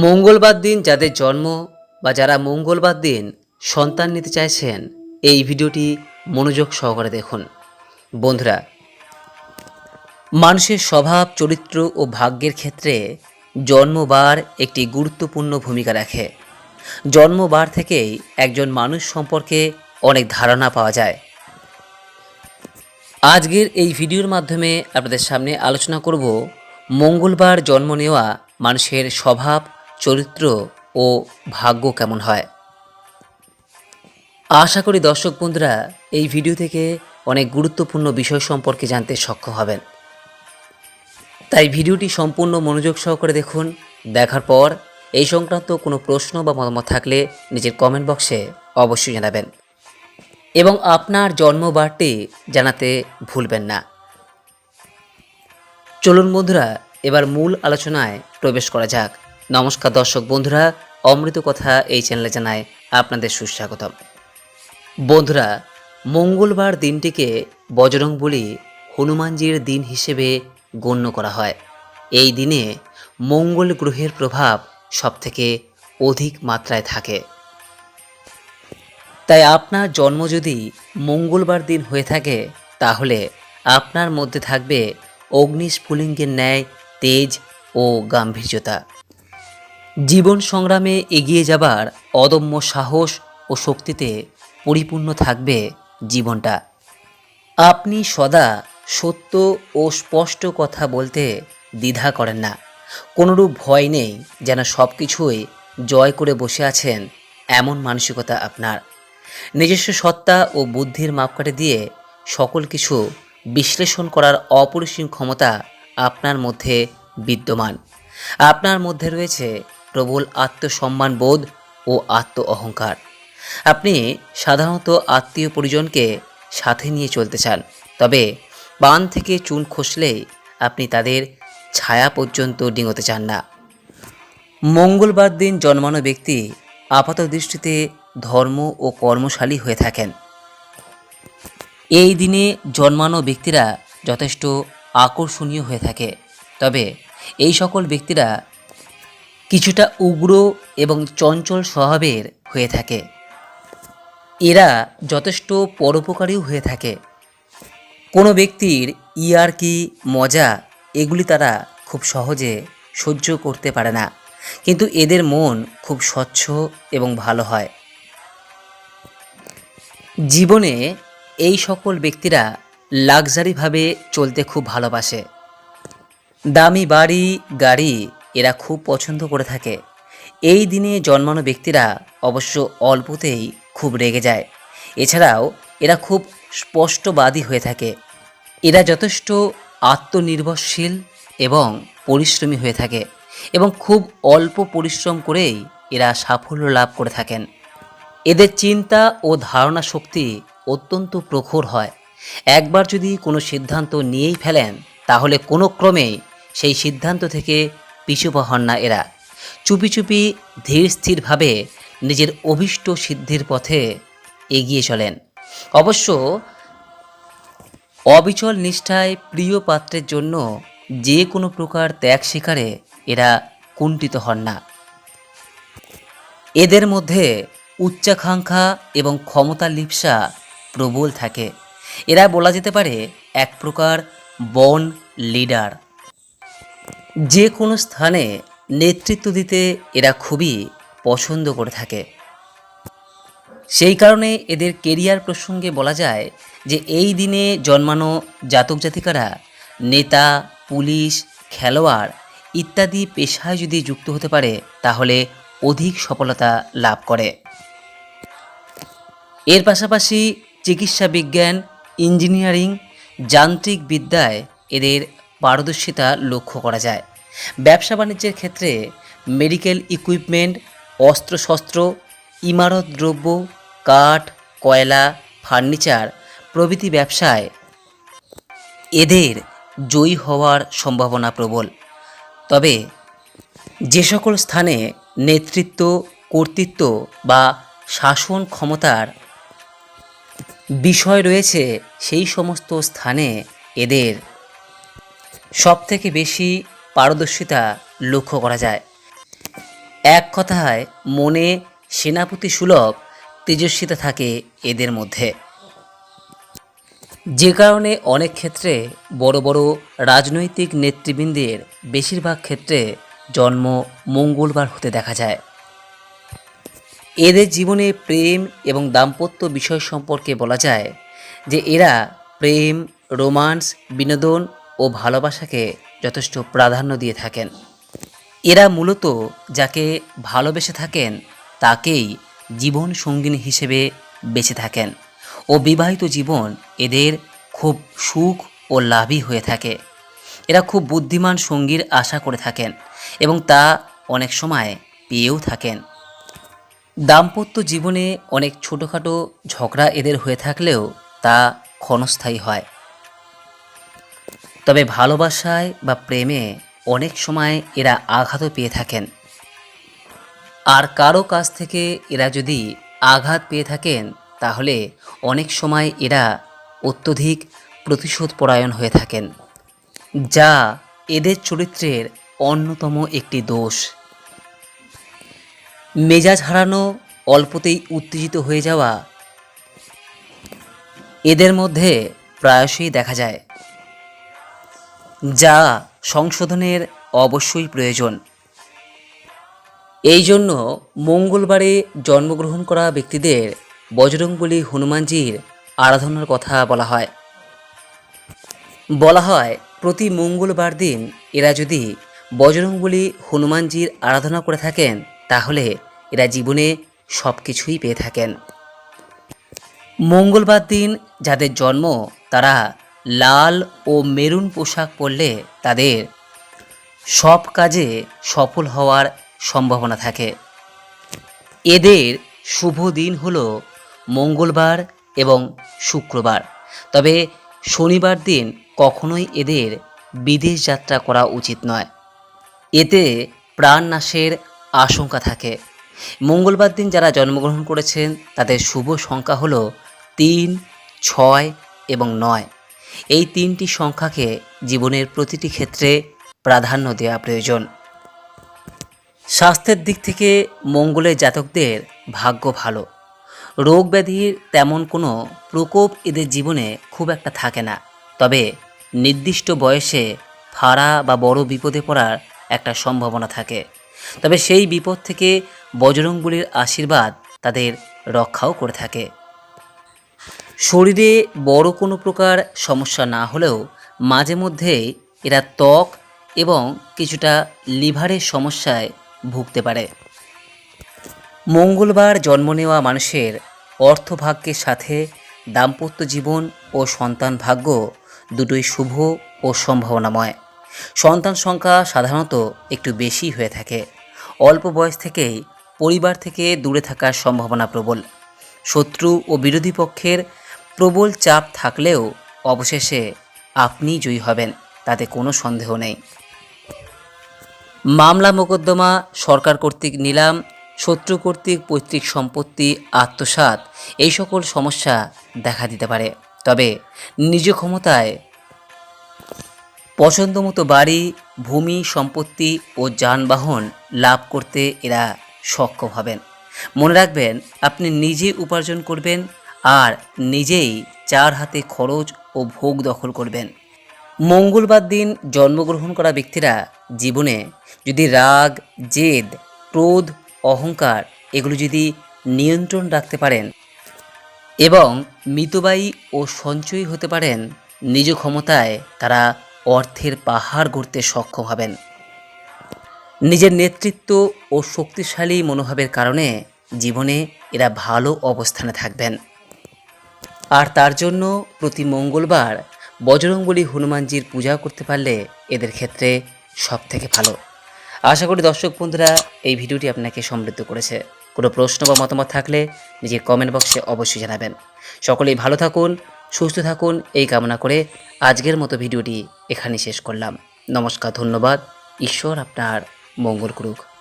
মঙ্গলবার দিন যাদের জন্ম বা যারা মঙ্গলবার দিন সন্তান নিতে চাইছেন, এই ভিডিওটি মনোযোগ সহকারে দেখুন। বন্ধুরা, মানুষের স্বভাব, চরিত্র ও ভাগ্যের ক্ষেত্রে জন্মবার একটি গুরুত্বপূর্ণ ভূমিকা রাখে। জন্মবার থেকেই একজন মানুষ সম্পর্কে অনেক ধারণা পাওয়া যায়। আজকের এই ভিডিওর মাধ্যমে আপনাদের সামনে আলোচনা করব মঙ্গলবার জন্ম নেওয়া মানুষের স্বভাব চরিত্র ও ভাগ্য কেমন হয়? আশা করি দর্শক বন্ধুরা, এই ভিডিও থেকে অনেক গুরুত্বপূর্ণ বিষয় সম্পর্কে জানতে সক্ষম হবেন। তাই ভিডিওটি সম্পূর্ণ মনোযোগ সহকারে দেখুন। দেখার পর এই সংক্রান্ত কোনো প্রশ্ন বা মতামত থাকলে নিজের কমেন্ট বক্সে অবশ্যই জানাবেন। এবং আপনার জন্মবারটি জানাতে ভুলবেন না। চলুন বন্ধুরা, এবার মূল আলোচনায় প্রবেশ করা যাক। নমস্কার দর্শক বন্ধুরা, অমৃত কথা এই চ্যানেলে জানায় আপনাদের সুস্বাগতম। বন্ধুরা, মঙ্গলবার দিনটিকে বজরং বলি হনুমানজির দিন হিসেবে গণ্য করা হয়। এই দিনে মঙ্গল গ্রহের প্রভাব সবথেকে অধিক মাত্রায় থাকে। তাই আপনার জন্ম যদি মঙ্গলবার দিন হয়ে থাকে, তাহলে আপনার মধ্যে থাকবে অগ্নিস্ফুলিঙ্গের ন্যায় তেজ ও গাম্ভীর্যতা। জীবন সংগ্রামে এগিয়ে যাবার অদম্য সাহস ও শক্তিতে পরিপূর্ণ থাকবে জীবনটা। আপনি সদা সত্য ও স্পষ্ট কথা বলতে দ্বিধা করেন না। কোনোরূপ ভয় নেই যেন সব কিছুই জয় করে বসে আছেন এমন মানসিকতা আপনার। নিজস্ব সত্তা ও বুদ্ধির মাপকাঠি দিয়ে সকল কিছু বিশ্লেষণ করার অপরিসীম ক্ষমতা আপনার মধ্যে বিদ্যমান। আপনার মধ্যে রয়েছে প্রবল আত্মসম্মান বোধ ও আত্ম অহংকার আপনি সাধারণত আত্মীয় পরিজনকে সাথে নিয়ে চলতে চান, তবে বান থেকে চুন খসলেই আপনি তাদের ছায়া পর্যন্ত ডিঙোতে চান না। মঙ্গলবার দিন জন্মানো ব্যক্তি আপাত দৃষ্টিতে ধর্ম ও কর্মশালী হয়ে থাকেন। এই দিনে জন্মানো ব্যক্তিরা যথেষ্ট আকর্ষণীয় হয়ে থাকে, তবে এই সকল ব্যক্তিরা কিছুটা উগ্র এবং চঞ্চল স্বভাবের হয়ে থাকে। এরা যথেষ্ট পরোপকারীও হয়ে থাকে। কোনো ব্যক্তির ইয়ারকি মজা, এগুলি তারা খুব সহজে সহ্য করতে পারে না। কিন্তু এদের মন খুব স্বচ্ছ এবং ভালো হয়। জীবনে এই সকল ব্যক্তিরা লাক্সারিভাবে চলতে খুব ভালোবাসে। দামি বাড়ি, গাড়ি এরা খুব পছন্দ করে থাকে। এই দিনে জন্মানো ব্যক্তিরা অবশ্য অল্পতেই খুব রেগে যায়। এছাড়াও এরা খুব স্পষ্টবাদী হয়ে থাকে। এরা যথেষ্ট আত্মনির্ভরশীল এবং পরিশ্রমী হয়ে থাকে এবং খুব অল্প পরিশ্রম করেই এরা সাফল্য লাভ করে থাকেন। এদের চিন্তা ও ধারণা শক্তি অত্যন্ত প্রখর হয়। একবার যদি কোনো সিদ্ধান্ত নিয়েই ফেলেন, তাহলে কোনো ক্রমেই সেই সিদ্ধান্ত থেকে পিছু পা হন না এরা। চুপি চুপি ধীর স্থিরভাবে নিজের অভীষ্ট সিদ্ধির পথে এগিয়ে চলেন। অবশ্য অবিচল নিষ্ঠায় প্রিয় পাত্রের জন্য যে কোনো প্রকার ত্যাগ শিকারে এরা কুণ্ঠিত হন না। এদের মধ্যে উচ্চাকাঙ্ক্ষা এবং ক্ষমতা লিপসা প্রবল থাকে। এরা বলা যেতে পারে এক প্রকার বন লিডার। যে কোনো স্থানে নেতৃত্ব দিতে এরা খুবই পছন্দ করে থাকে। সেই কারণে এদের কেরিয়ার প্রসঙ্গে বলা যায় যে, এই দিনে জন্মানো জাতক জাতিকারা, নেতা, পুলিশ, খেলোয়াড় ইত্যাদি পেশায় যদি যুক্ত হতে পারে, তাহলে অধিক সফলতা লাভ করে। এর পাশাপাশি চিকিৎসা বিজ্ঞান, ইঞ্জিনিয়ারিং, যান্ত্রিক বিদ্যায় এদের পারদর্শিতা লক্ষ্য করা যায়। ব্যবসা বাণিজ্যের ক্ষেত্রে মেডিকেল ইকুইপমেন্ট, অস্ত্রশস্ত্র, ইমারত দ্রব্য, কাঠ, কয়লা, ফার্নিচার প্রভৃতি ব্যবসায় এদের জয়ী হওয়ার সম্ভাবনা প্রবল। তবে যে সকল স্থানে নেতৃত্ব, কর্তৃত্ব বা শাসন ক্ষমতার বিষয় রয়েছে, সেই সমস্ত স্থানে এদের সবথেকে বেশি পারদর্শিতা লক্ষ্য করা যায়। এক কথায়, মনে সেনাপতি সুলভ তেজস্বিতা থাকে এদের মধ্যে। যে কারণে অনেক ক্ষেত্রে বড় বড় রাজনৈতিক নেতৃবৃন্দের বেশিরভাগ ক্ষেত্রে জন্ম মঙ্গলবার হতে দেখা যায়। এদের জীবনে প্রেম এবং দাম্পত্য বিষয় সম্পর্কে বলা যায় যে এরা প্রেম, রোমান্স, বিনোদন ও ভালোবাসাকে যথেষ্ট প্রাধান্য দিয়ে থাকেন। এরা মূলত যাকে ভালোবেসে থাকেন, তাকেই জীবন সঙ্গিনী হিসেবে বেঁচে থাকেন ও বিবাহিত জীবন এদের খুব সুখ ও লাভই হয়ে থাকে। এরা খুব বুদ্ধিমান সঙ্গীর আশা করে থাকেন এবং তা অনেক সময় পেয়েও থাকেন। দাম্পত্য জীবনে অনেক ছোটোখাটো ঝগড়া এদের হয়ে থাকলেও তা ক্ষণস্থায়ী হয়। তবে ভালোবাসায় বা প্রেমে অনেক সময় এরা আঘাতও পেয়ে থাকেন। আর কারও কাছ থেকে এরা যদি আঘাত পেয়ে থাকেন, তাহলে অনেক সময় এরা অত্যধিক প্রতিশোধ পরায়ণ হয়ে থাকেন, যা এদের চরিত্রের অন্যতম একটি দোষ। মেজাজ হারানো, অল্পতেই উত্তেজিত হয়ে যাওয়া এদের মধ্যে প্রায়শই দেখা যায়। যা সংশোধনের অবশ্যই প্রয়োজন। এই জন্য মঙ্গলবারে জন্মগ্রহণ করা ব্যক্তিদের বজরংবলী হনুমানজির আরাধনার কথা বলা হয়। বলা হয়, প্রতি মঙ্গলবার দিন এরা যদি বজরংবলী হনুমানজির আরাধনা করে থাকেন, তাহলে এরা জীবনে সব কিছুই পেয়ে থাকেন। মঙ্গলবার দিন যাদের জন্ম, তারা লাল ও মেরুন পোশাক পরলে তাদের সব কাজে সফল হওয়ার সম্ভাবনা থাকে। এদের শুভ দিন হল মঙ্গলবার এবং শুক্রবার। তবে শনিবার দিন কখনোই এদের বিদেশ যাত্রা করা উচিত নয়। এতে প্রাণ নাশের আশঙ্কা থাকে। মঙ্গলবার দিন যারা জন্মগ্রহণ করেছেন, তাদের শুভ সংখ্যা হলো তিন, ছয় এবং নয়। এই তিনটি সংখ্যাকে জীবনের প্রতিটি ক্ষেত্রে প্রাধান্য দেওয়া প্রয়োজন। স্বাস্থ্যের দিক থেকে মঙ্গলের জাতকদের ভাগ্য ভালো। রোগ ব্যাধির তেমন কোনো প্রকোপ এদের জীবনে খুব একটা থাকে না। তবে নির্দিষ্ট বয়সে ফাড়া বা বড় বিপদে পড়ার একটা সম্ভাবনা থাকে। তবে সেই বিপদ থেকে বজরংবলির আশীর্বাদ তাদের রক্ষাও করে থাকে। শরীরে বড় কোনো প্রকার সমস্যা না হলেও মাঝে মধ্যে এরা ত্বক এবং কিছুটা লিভারের সমস্যায় ভুগতে পারে। মঙ্গলবার জন্ম নেওয়া মানুষের অর্থভাগ্যের সাথে দাম্পত্য জীবন ও সন্তান ভাগ্য দুটোই শুভ ও সম্ভাবনাময়। সন্তান সংখ্যা সাধারণত একটু বেশি হয়ে থাকে। অল্প বয়স থেকেই পরিবার থেকে দূরে থাকার সম্ভাবনা প্রবল। শত্রু ও বিরোধী পক্ষের প্রবল চাপ থাকলেও অবশেষে আপনি জয়ী হবেন, তাতে কোনো সন্দেহ নেই। মামলা মোকদ্দমা সরকার কর্তৃক নিলাম, শত্রু কর্তৃক পৈতৃক সম্পত্তি, আত্মসাৎ, এই সকল সমস্যা দেখা দিতে পারে। তবে নিজ ক্ষমতায় পছন্দ মতো বাড়ি, ভূমি, সম্পত্তি ও যানবাহন লাভ করতে এরা সক্ষম হবেন। মনে রাখবেন, আপনি নিজে উপার্জন করবেন আর নিজেই চার হাতে খরচ ও ভোগ দখল করবেন। মঙ্গলবার দিন জন্মগ্রহণ করা ব্যক্তিরা জীবনে যদি রাগ, জেদ, ক্রোধ, অহংকার এগুলো যদি নিয়ন্ত্রণ রাখতে পারেন এবং মিতবায়ী ও সঞ্চয়ী হতে পারেন, নিজ ক্ষমতায় তারা অর্থের পাহাড় গড়তে সক্ষম হবেন। নিজের নেতৃত্ব ও শক্তিশালী মনোভাবের কারণে জীবনে এরা ভালো অবস্থানে থাকবেন। আর তার জন্য প্রতি মঙ্গলবার বজরংবলী হনুমানজির পূজা করতে পারলে এদের ক্ষেত্রে সব থেকে ভালো। আশা করি দর্শক বন্ধুরা, এই ভিডিওটি আপনাকে সমৃদ্ধ করেছে। কোনো প্রশ্ন বা মতামত থাকলে নিজের কমেন্ট বক্সে অবশ্যই জানাবেন। সকলেই ভালো থাকুন, সুস্থ থাকুন, এই কামনা করে আজকের মতো ভিডিওটি এখানে শেষ করলাম। নমস্কার, ধন্যবাদ। ঈশ্বর আপনার মঙ্গল করুক।